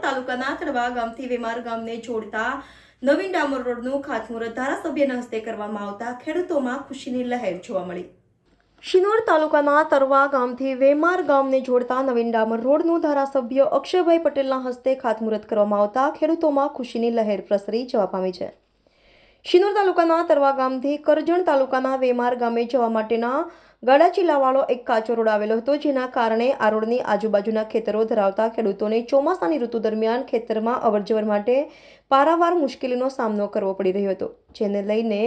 તાલુકાના તળવા ગામથી વેમાર ગામને જોડતા નવીન ડામર રોડનું ખાતમુહૂર્ત ધારાસભ્યના હસ્તે કરવામાં આવતા ખેડૂતોમાં ખુશીની લહેર જોવા મળી. શિનોર તાલુકાના તરવા ગામથી વેમાર ગામને જોડતા નવીન ડામર રોડનું ધારાસભ્ય અક્ષયભાઈ પટેલના હસ્તે ખાતમુહૂર્ત કરવામાં આવતા ખેડૂતોમાં ખુશીની લહેર પ્રસરી જવા પામી છે. શિનોર તાલુકાના તરવા ગામથી કરજણ તાલુકાના વેમાર ગામે જવા માટેના ગાડા જિલ્લાવાળો એક કાચો રોડ આવેલો હતો, જેના કારણે આ રોડની આજુબાજુના ખેતરો ધરાવતા ખેડૂતોને ચોમાસાની ઋતુ દરમિયાન ખેતરમાં અવરજવર માટે પારાવાર મુશ્કેલીનો સામનો કરવો પડી રહ્યો હતો. જેને લઈને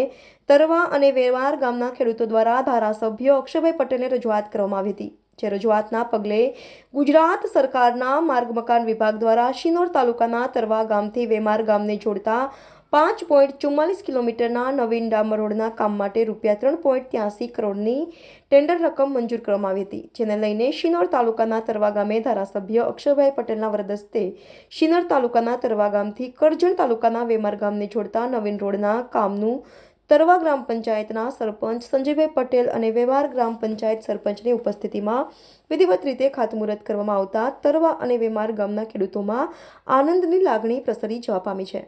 તરવા અને વેવાર ગામના ખેડૂતો દ્વારા ધારાસભ્ય અક્ષયભાઈ પટેલને રજૂઆત કરવામાં આવી હતી, જે રજૂઆતના પગલે ગુજરાત સરકારના માર્ગ મકાન વિભાગ દ્વારા શિનોર તાલુકાના તરવા ગામથી વેમાર ગામને જોડતા પાંચ પોઈન્ટ ચુમ્માલીસ કિલોમીટરના નવીન ડામર રોડના કામ માટે રૂપિયા ત્રણ પોઈન્ટ ત્યાસી કરોડની ટેન્ડર રકમ મંજૂર કરવામાં આવી હતી, જેને લઈને શિનોર તાલુકાના તરવા ગામે ધારાસભ્ય અક્ષયભાઈ પટેલના વરદસ્તે શિનોર તાલુકાના તરવા ગામથી કરજણ તાલુકાના વેમાર ગામને જોડતા નવીન રોડના કામનું તરવા ગ્રામ પંચાયતના સરપંચ સંજયભાઈ પટેલ અને વેવાર ગ્રામ પંચાયત સરપંચની ઉપસ્થિતિમાં વિધિવત રીતે ખાતમુહૂર્ત કરવામાં આવતા તરવા અને વેમાર ગામના ખેડૂતોમાં આનંદની લાગણી પ્રસરી જવા પામી છે.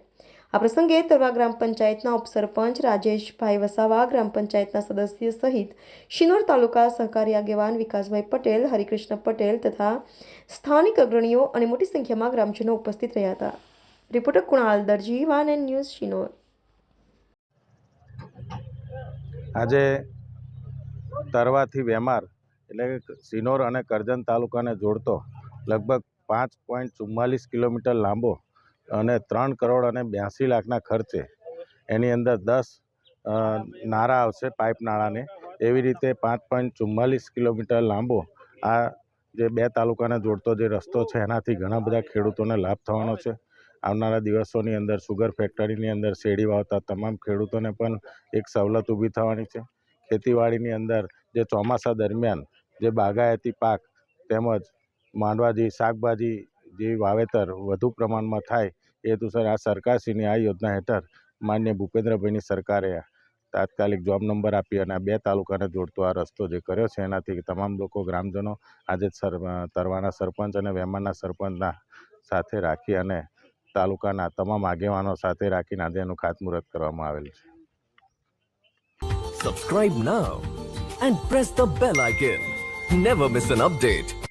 આ પ્રસંગે તરવા ગ્રામ પંચાયતના ઉપસરપંચ રાજેશભાઈ વસાવા, ગ્રામ પંચાયતના સદસ્ય સહિત શિનોર તાલુકા સહકારી આગેવાન વિકાસભાઈ પટેલ, હરિકૃષ્ણ પટેલ તથા સ્થાનિક અગ્રણીઓ અને મોટી સંખ્યામાં ગ્રામજનો ઉપસ્થિત રહ્યા હતા. Reporter Kunal Darji, van and news, Sinor. આજે તરવાથી વેમાર એટલે કે સિનોર અને કરજણ તાલુકાને જોડતો લગભગ પાંચ પોઈન્ટ ચુમ્માલીસ કિલોમીટર લાંબો અને ત્રણ કરોડ અને બ્યાસી લાખના ખર્ચે એની અંદર દસ નારા આવશે પાઇપ નાળાને. એવી રીતે પાંચ પોઈન્ટ ચુમ્માલીસ કિલોમીટર લાંબો આ જે બે તાલુકાને જોડતો જે રસ્તો છે, એનાથી ઘણા બધા ખેડૂતોને લાભ થવાનો છે. આવનારા દિવસોની અંદર સુગર ફેક્ટરીની અંદર શેરડી વાવતા તમામ ખેડૂતોને પણ એક સવલત ઊભી થવાની છે. ખેતીવાડીની અંદર જે ચોમાસા દરમિયાન જે બાગાયતી પાક તેમજ માંડવાજી, શાકભાજી જેવી વાવેતર વધુ પ્રમાણમાં થાય એ હેતુસર આ સરકારશ્રીની આ યોજના હેઠળ માન્ય ભૂપેન્દ્રભાઈની સરકારે તાત્કાલિક જોબ નંબર આપી અને આ બે તાલુકાને જોડતો આ રસ્તો જે કર્યો છે, એનાથી તમામ લોકો ગ્રામજનો આજે સર, તરવાના સરપંચ અને વેમારના સરપંચના સાથે રાખી અને તાલુકાના તમામ આગેવાનો સાથે રાખીને આજે એનું ખાતમુહૂર્ત કરવામાં આવેલ છે subscribe now and press the bell icon never miss an update.